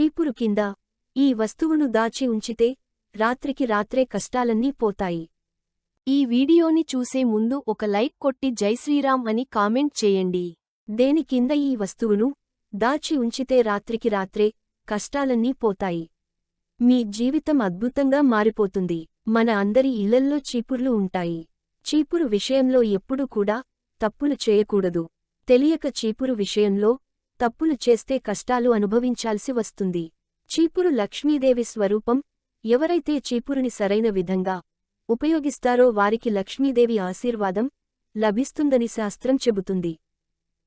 చీపురు కింద ఈ వస్తువును దాచి ఉంచితే రాత్రికి రాత్రే కష్టాలన్నీ పోతాయి. ఈ వీడియోని చూసే ముందు ఒక లైక్ కొట్టి జై శ్రీరామ్ అని కామెంట్ చేయండి. దేని కింద ఈ వస్తువును దాచి ఉంచితే రాత్రికి రాత్రే కష్టాలన్నీ పోతాయి. మీ జీవితం అద్భుతంగా మారిపోతుంది. మన అందరి ఇళ్ళల్లో చీపుర్లు ఉంటాయి. చీపురు విషయంలో ఎప్పుడూ కూడా తప్పులు చేయకూడదు. తెలియక చీపురు విషయంలో తప్పులు చేస్తే కష్టాలు అనుభవించాల్సి వస్తుంది. చీపురు లక్ష్మీదేవి స్వరూపం ఎవరైతే చీపురుని సరైన విధంగా ఉపయోగిస్తారో వారికి లక్ష్మీదేవి ఆశీర్వాదం లభిస్తుందని శాస్త్రం చెబుతుంది.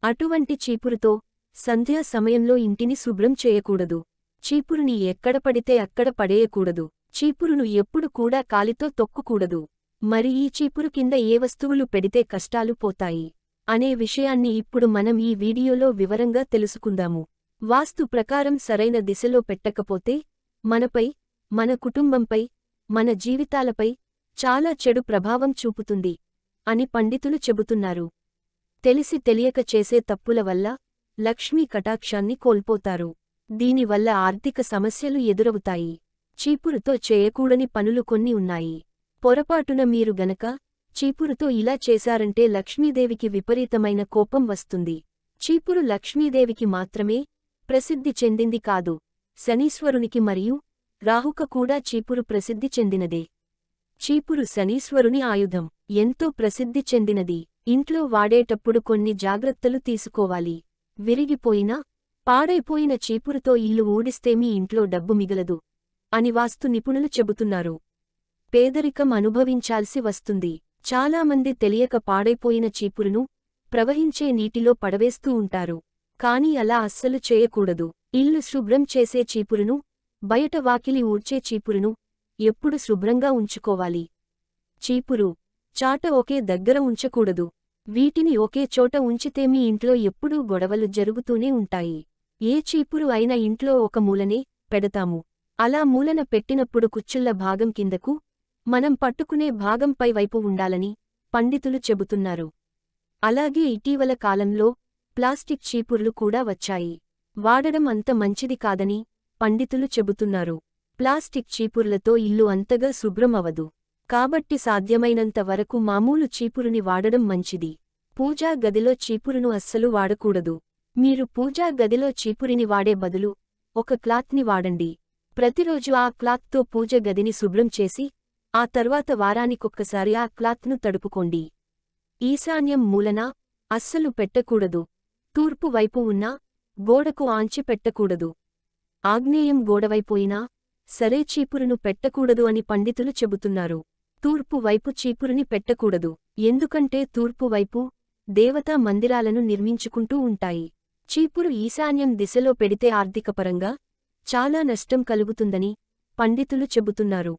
అటువంటి చీపురుతో సంధ్యా సమయంలో ఇంటిని శుభ్రం చేయకూడదు. చీపురుని ఎక్కడ పడితే అక్కడ పడేయకూడదు. చీపురును ఎప్పుడు కూడా కాలితో తొక్కుకూడదు. మరి ఈ చీపురు కింద ఏ వస్తువులు పెడితే కష్టాలు పోతాయి? అనే విషయాన్ని ఇప్పుడు మనం ఈ వీడియోలో వివరంగా తెలుసుకుందాము. వాస్తు ప్రకారం సరైన దిశలో పెట్టకపోతే మనపై మన కుటుంబంపై మన జీవితాలపై చాలా చెడు ప్రభావం చూపుతుంది అని పండితులు చెబుతున్నారు. తెలిసి తెలియక చేసే తప్పుల వల్ల లక్ష్మీ కటాక్షాన్ని కోల్పోతారు. దీనివల్ల ఆర్థిక సమస్యలు ఎదురవుతాయి. చీపురుతో చేయకూడని పనులు కొన్ని ఉన్నాయి. పొరపాటున మీరు గనక చీపురుతో ఇలా చేశారంటే లక్ష్మీదేవికి విపరీతమైన కోపం వస్తుంది. చీపురు లక్ష్మీదేవికి మాత్రమే ప్రసిద్ధి చెందింది కాదు. శనీశ్వరునికి మరియు రాహుక కూడా చీపురు ప్రసిద్ధి చెందినదే. చీపురు శనీశ్వరుని ఆయుధం ఎంతో ప్రసిద్ధి చెందినది. ఇంట్లో వాడేటప్పుడు కొన్ని జాగ్రత్తలు తీసుకోవాలి. విరిగిపోయినా పాడైపోయిన చీపురుతో ఇల్లు ఊడిస్తే మీ ఇంట్లో డబ్బు మిగలదు అని వాస్తు నిపుణులు చెబుతున్నారు. పేదరికం అనుభవించాల్సి వస్తుంది. చాలామంది తెలియక పాడైపోయిన చీపురును ప్రవహించే నీటిలో పడవేస్తూ ఉంటారు. కాని అలా అస్సలు చేయకూడదు. ఇల్లు శుభ్రం చేసే చీపురును బయట వాకిలి ఊడ్చే చీపురును ఎప్పుడు శుభ్రంగా ఉంచుకోవాలి. చీపురు చాట ఒకే దగ్గర ఉంచకూడదు. వీటిని ఒకే చోట ఉంచితే మీ ఇంట్లో ఎప్పుడూ గొడవలు జరుగుతూనే ఉంటాయి. ఏ చీపురు అయినా ఇంట్లో ఒక మూలనే పెడతాము. అలా మూలన పెట్టినప్పుడు కుచ్చుళ్ళ భాగం కిందకు మనం పట్టుకునే భాగంపై వైపు ఉండాలని పండితులు చెబుతున్నారు. అలాగే ఇటీవల కాలంలో ప్లాస్టిక్ చీపుర్లు కూడా వచ్చాయి. వాడడం అంత మంచిది కాదని పండితులు చెబుతున్నారు. ప్లాస్టిక్ చీపుర్లతో ఇల్లు అంతగా శుభ్రమవదు కాబట్టి సాధ్యమైనంత వరకు మామూలు చీపురుని వాడడం మంచిది. పూజా గదిలో చీపురును అస్సలు వాడకూడదు. మీరు పూజా గదిలో చీపురిని వాడే బదులు ఒక క్లాత్ని వాడండి. ప్రతిరోజు ఆ క్లాత్తో పూజ గదిని శుభ్రం చేసి ఆ తర్వాత వారానికొక్కసారి ఆ క్లాత్ను తడుపుకోండి. ఈశాన్యం మూలన అస్సలు పెట్టకూడదు. తూర్పు వైపు ఉన్నా గోడకు ఆంచి పెట్టకూడదు. ఆగ్నేయం గోడవైపోయినా సరే చీపురును పెట్టకూడదు అని పండితులు చెబుతున్నారు. తూర్పు వైపు చీపురుని పెట్టకూడదు. ఎందుకంటే తూర్పు వైపు దేవతా మందిరాలను నిర్మించుకుంటూ ఉంటాయి. చీపురు ఈశాన్యం దిశలో పెడితే ఆర్థికపరంగా చాలా నష్టం కలుగుతుందని పండితులు చెబుతున్నారు.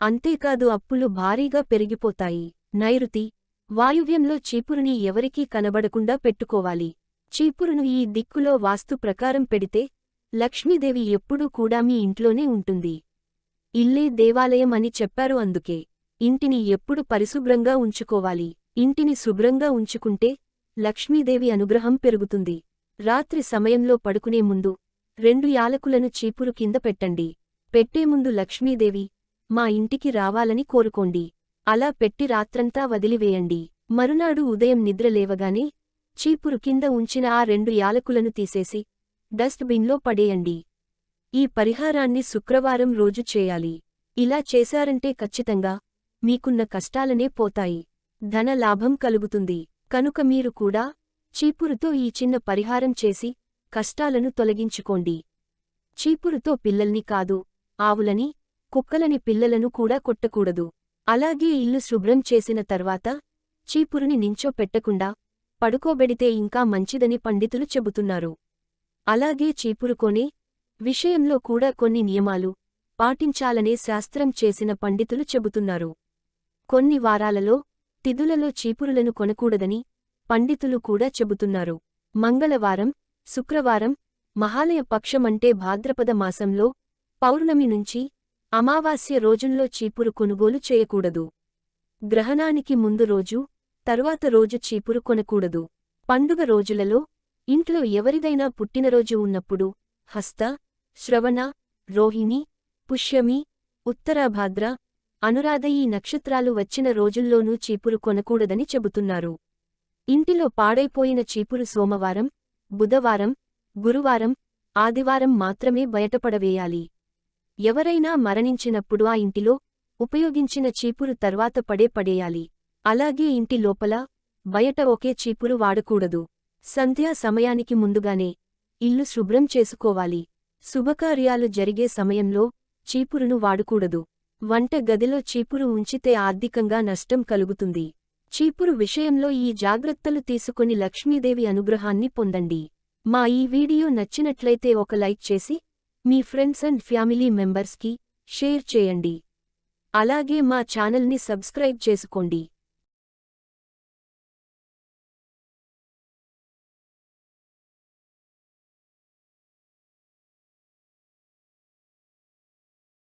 అంతేకాదు అప్పులు భారీగా పెరిగిపోతాయి. నైరుతి వాయువ్యంలో చీపురుని ఎవరికీ కనబడకుండా పెట్టుకోవాలి. చీపురును ఈ దిక్కులో వాస్తు ప్రకారం పెడితే లక్ష్మీదేవి ఎప్పుడూ కూడా మీ ఇంట్లోనే ఉంటుంది. ఇల్లే దేవాలయం అని చెప్పారు అందుకే. ఇంటిని ఎప్పుడు పరిశుభ్రంగా ఉంచుకోవాలి. ఇంటిని శుభ్రంగా ఉంచుకుంటే లక్ష్మీదేవి అనుగ్రహం పెరుగుతుంది. రాత్రి సమయంలో పడుకునే ముందు రెండు యాలకులను చీపురు కింద పెట్టండి. పెట్టే ముందు లక్ష్మీదేవి మా ఇంటికి రావాలని కోరుకోండి. అలా పెట్టి రాత్రంతా వదిలివేయండి. మరునాడు ఉదయం నిద్రలేవగానే చీపురు కింద ఉంచిన ఆ రెండు యాలకులను తీసేసి డస్ట్ బిన్లో పడేయండి. ఈ పరిహారాన్ని శుక్రవారం రోజు చేయాలి. ఇలా చేశారంటే ఖచ్చితంగా మీకున్న కష్టాలనే పోతాయి. ధన లాభం కలుగుతుంది. కనుక మీరు కూడా చీపురుతో ఈ చిన్న పరిహారం చేసి కష్టాలను తొలగించుకోండి. చీపురుతో పిల్లల్ని కాదు ఆవులని కుక్కలని పిల్లలను కూడా కొట్టకూడదు. అలాగే ఇల్లు శుభ్రం చేసిన తర్వాత చీపురుని నించో పెట్టకుండా పడుకోబెడితే ఇంకా మంచిదని పండితులు చెబుతున్నారు. అలాగే చీపురుకొని విషయంలో కూడా కొన్ని నియమాలు పాటించాలనే శాస్త్రం చేసిన పండితులు చెబుతున్నారు. కొన్ని వారాలలో తిథులలో చీపురులను కొనకూడదని పండితులు కూడా చెబుతున్నారు. మంగళవారం శుక్రవారం మహాలయ పక్షమంటే భాద్రపద మాసంలో పౌర్ణమి నుంచి అమావాస్య రోజుల్లో చీపురు కొనుగోలు చేయకూడదు. గ్రహణానికి ముందు రోజు తరువాత రోజు చీపురు కొనకూడదు. పండుగ రోజులలో ఇంట్లో ఎవరిదైనా పుట్టినరోజు ఉన్నప్పుడు హస్త శ్రవణ రోహిణి పుష్యమి ఉత్తరాభాద్ర అనురాధ ఈ నక్షత్రాలు వచ్చిన రోజుల్లోనూ చీపురు కొనకూడదని చెబుతున్నారు. ఇంటిలో పాడైపోయిన చీపురు సోమవారం బుధవారం గురువారం ఆదివారం మాత్రమే బయటపడవేయాలి. ఎవరైనా మరణించినప్పుడు ఆ ఇంటిలో ఉపయోగించిన చీపురు తర్వాత పడే పడేయాలి. అలాగే ఇంటి లోపల బయట ఒకే చీపురు వాడకూడదు. సంధ్యా సమయానికి ముందుగానే ఇల్లు శుభ్రం చేసుకోవాలి. శుభకార్యాలు జరిగే సమయంలో చీపురును వాడకూడదు. వంట గదిలో చీపురు ఉంచితే ఆర్థికంగా నష్టం కలుగుతుంది. చీపురు విషయంలో ఈ జాగ్రత్తలు తీసుకొని లక్ష్మీదేవి అనుగ్రహాన్ని పొందండి. మా ఈ వీడియో నచ్చినట్లయితే ఒక లైక్ చేసి మీ ఫ్రెండ్స్ అండ్ ఫ్యామిలీ మెంబర్స్కి షేర్ చేయండి. అలాగే మా ఛానల్ని సబ్స్క్రైబ్ చేసుకోండి.